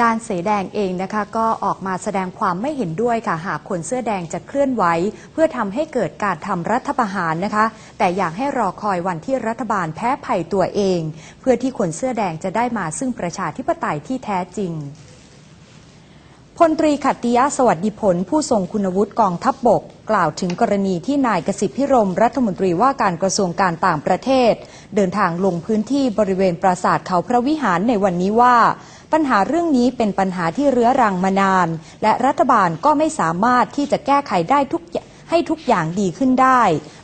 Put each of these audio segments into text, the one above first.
ด้านเสแดงเองนะคะก็ออกมาแสดงความไม่เห็นด้วยค่ะหากคนเสื้อแดงจะเคลื่อนไหว เพื่อทำให้เกิดการทำรัฐประหารนะคะ แต่อยากให้รอคอยวันที่รัฐบาลแพ้ภัยตัวเอง เพื่อที่คนเสื้อแดงจะได้มาซึ่งประชาธิปไตยที่แท้จริงพลตรีขัตติยะสวัสดิผล ผู้ทรงคุณวุฒิกองทัพบบก กล่าวถึงกรณีที่นายกสิทธิพิรม รัฐมนตรีว่าการกระทรวงการต่างประเทศ เดินทางลงพื้นที่บริเวณปราสาทเขาพระวิหารในวันนี้ว่า ปัญหาเรื่องนี้เป็นปัญหาที่เรื้อรังมานาน และรัฐบาลก็ไม่สามารถที่จะแก้ไขได้ทุกให้ทุกอย่างดีขึ้นได้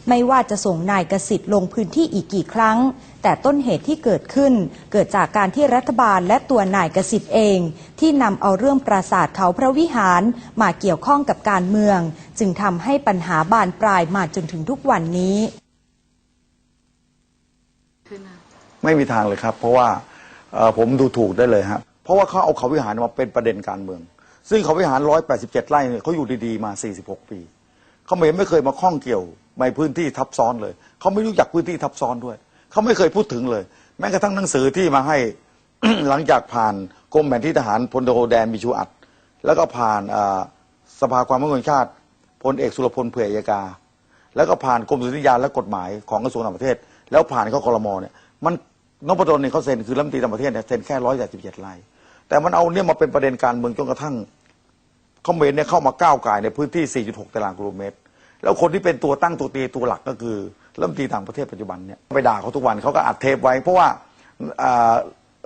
ไม่ว่าจะส่งนายกสิทธิ์ลงพื้นที่อีกกี่ครั้ง แต่ต้นเหตุที่เกิดขึ้น เกิดจากการที่รัฐบาลและตัวนายกสิทธิ์เอง ที่นำเอาเรื่องปราสาทเขาพระวิหารมาเกี่ยวข้องกับการเมือง จึงทำให้ปัญหาบานปลายมาจนถึงทุกวันนี้ ไม่มีทางเลยครับ เพราะว่าผมดูถูกได้เลยครับ เพราะว่าเขาเอาเขาวิหารมาเป็นประเด็นการเมือง ซึ่งเขาวิหาร 187 ไร่เนี่ยเขาอยู่ดีๆ มา 46 ปี เขาไม่เคยมาข้องเกี่ยวในพื้นที่ทับซ้อนเลย เขาไม่รู้จักพื้นที่ทับซ้อนด้วย เขาไม่เคยพูดถึงเลย แม้กระทั่งหนังสือที่มาให้หลังจากผ่านกรมแผนที่ทหารพลโทแดนมีชูอัด แล้วก็ผ่านสภาความมั่นคงชาติพลเอกสุรพลเผื่อเอกา แล้วก็ผ่านกรมสุริยานและกฎหมายของกระทรวงต่างประเทศ แล้วผ่านเข้าคอรมอเนี่ยมันนพดลเนี่ยเขาเซ็นคือรัฐมนตรีต่างประเทศเนี่ยเซ็นแค่ร้อยแปดสิบเจ็ดไร่ แต่มันเอาเนี่ยมาเป็นประเด็นการเมืองจนกระทั่งเขมรเนี่ยเข้ามาก้าวไก่ในพื้นที่ 4.6 ตารางกิโลเมตร แล้วคนที่เป็นตัวตั้งตัวตีตัวหลักก็คือรัฐมนตรีต่างประเทศปัจจุบันเนี่ยไปด่าเขาทุกวันเขาก็อัดเทปไว้ เพราะว่า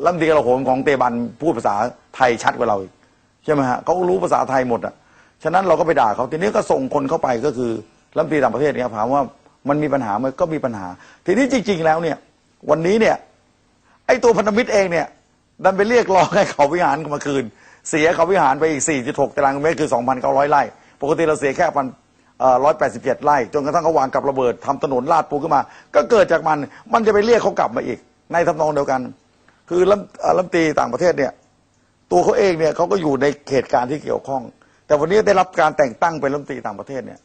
รัฐมนตรีกระโหมของเตบันพูดภาษาไทยชัดกว่าเราอีกใช่ไหมฮะเขารู้ภาษาไทยหมดอะฉะนั้นเราก็ไปด่าเขาทีนี้ก็ส่งคนเข้าไปก็คือรัฐมนตรีต่างประเทศเนี่ยถามว่ามันมีปัญหาไหมันก็มีปัญหา ทีนี้จริง ๆ แล้วเนี่ยวันนี้เนี่ยไอ้ตัวพันธมิตรเองเนี่ย ดันไปเรียกร้องให้เขาวิหารมาคืน เสียเขาวิหารไปอีก 4.6 ตารางเมตรคือ 2,900 ไร่ ปกติเราเสียแค่พันร้อยแปดสิบเจ็ดไร่ จนกระทั่งเขาวางกับระเบิดทำถนนลาดปูขึ้นมา ก็เกิดจากมัน มันจะไปเรียกเขากลับมาอีก ในทำนองเดียวกัน คือรัฐเอ่อรัฐมตีต่างประเทศเนี่ย ตัวเขาเองเนี่ยเขาก็อยู่ในเหตุการณ์ที่เกี่ยวข้อง แต่วันนี้ได้รับการแต่งตั้งเป็นรัฐมตีต่างประเทศเนี่ย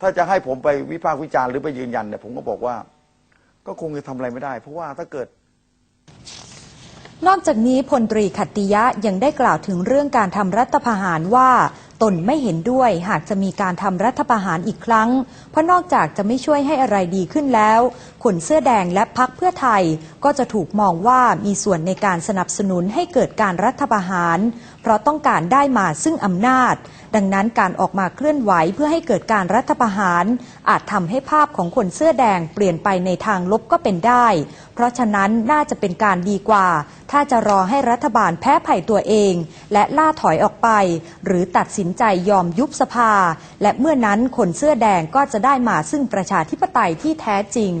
ถ้าจะให้ผมไปวิพากษ์วิจารณ์หรือไปยืนยันเนี่ย ผมก็บอกว่า ก็คงจะทำอะไรไม่ได้ เพราะว่าถ้าเกิด นอกจากนี้พลตรีขัตติยะยังได้กล่าวถึงเรื่องการทำรัฐประหารว่า ตนไม่เห็นด้วยหากจะมีการทำรัฐประหารอีกครั้ง เพราะนอกจากจะไม่ช่วยให้อะไรดีขึ้นแล้วคนเสื้อแดงและพักเพื่อไทย ก็จะถูกมองว่ามีส่วนในการสนับสนุนให้เกิดการรัฐประหาร เพราะต้องการได้มาซึ่งอำนาจ ดังนั้นการออกมาเคลื่อนไหวเพื่อให้เกิดการรัฐประหาร อาจทำให้ภาพของคนเสื้อแดงเปลี่ยนไปในทางลบก็เป็นได้ เพราะฉะนั้นน่าจะเป็นการดีกว่า ถ้าจะรอให้รัฐบาลแพ้ภัยตัวเอง และล่าถอยออกไป หรือตัดสินใจยอมยุบสภา และเมื่อนั้นคนเสื้อแดงก็จะได้มาซึ่งประชาธิปไตยที่แท้จริง